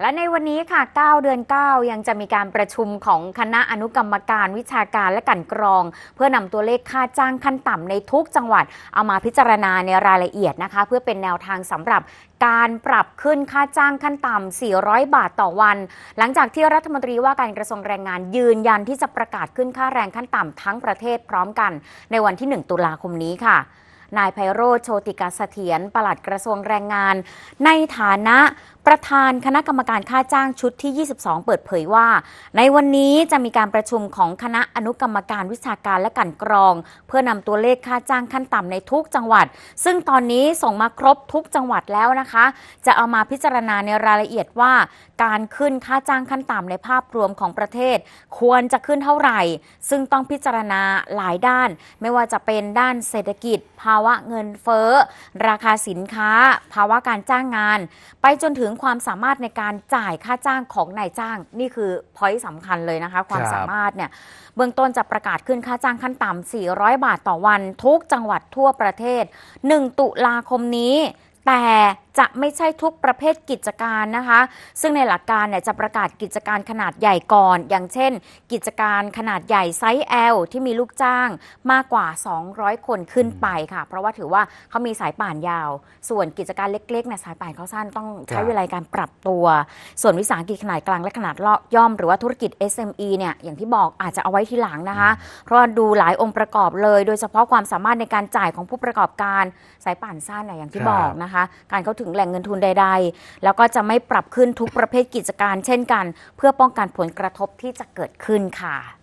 และในวันนี้ค่ะ 9 เดือน 9 ยังจะมีการประชุมของคณะอนุกรรมการวิชาการและกันกรอง เพื่อนำตัวเลขค่าจ้างขั้นต่ำในทุกจังหวัด เอามาพิจารณาในรายละเอียดนะคะ เพื่อเป็นแนวทางสำหรับการปรับขึ้นค่าจ้างขั้นต่ำ 400 บาทต่อวัน หลังจากที่รัฐมนตรีว่าการกระทรวงแรงงานยืนยันที่จะประกาศขึ้นค่าแรงขั้นต่ำทั้งประเทศพร้อมกัน ในวันที่ 1 ตุลาคมนี้ค่ะ นายไพโรธโชติกาเสถียรปลัดกระทรวงแรงงาน ในฐานะประธานคณะกรรมการค่าจ้างชุดที่ 22 เปิดเผยว่า ในวันนี้จะมีการประชุมของคณะอนุกรรมการวิชาการและกันกรอง เพื่อนำตัวเลขค่าจ้างขั้นต่ำในทุกจังหวัด ซึ่งตอนนี้ส่งมาครบทุกจังหวัดแล้วนะคะ จะเอามาพิจารณาในรายละเอียดว่า การขึ้นค่าจ้างขั้นต่ำในภาพรวมของประเทศ ควรจะขึ้นเท่าไหร่ ซึ่งต้องพิจารณาหลายด้าน ไม่ว่าจะเป็นด้านเศรษฐกิจภาวะเงินเฟ้อ ราคาสินค้า ภาวะการจ้างงาน ไปจนถึงความสามารถในการจ่ายค่าจ้างของนายจ้าง นี่คือพอยต์สำคัญเลยนะคะ ความครับสามารถเนี่ยเบื้องต้นจะประกาศขึ้นค่าจ้างขั้นต่ำ400 บาทต่อวัน ทุกจังหวัดทั่วประเทศ 1 ตุลาคมนี้ แต่จะไม่ใช่ทุกประเภทกิจการนะคะ ซึ่งในหลักการเนี่ยจะประกาศกิจการขนาดใหญ่ก่อน อย่างเช่น กิจการขนาดใหญ่ไซส์ L ที่มีลูกจ้างมากกว่า 200 คนขึ้นไปค่ะ เพราะว่าถือว่าเขามีสายป่านยาว ส่วนกิจการเล็กๆเนี่ยสายป่านเขาสั้นต้องใช้เวลาการปรับตัว ส่วนวิสาหกิจขนาดกลางและขนาดย่อม หรือว่าธุรกิจ SME เนี่ยอย่างที่บอกอาจจะเอาไว้ทีหลังนะคะ เพราะดูหลายองค์ประกอบเลย โดยเฉพาะความสามารถในการจ่ายของผู้ประกอบการสายป่านสั้นน่ะอย่างที่บอกนะคะ การเข้าถึงแหล่งเงินทุนใด ๆ แล้วก็จะไม่ปรับขึ้นทุกประเภทกิจการเช่นกัน เพื่อป้องกันผลกระทบที่จะเกิดขึ้นค่ะ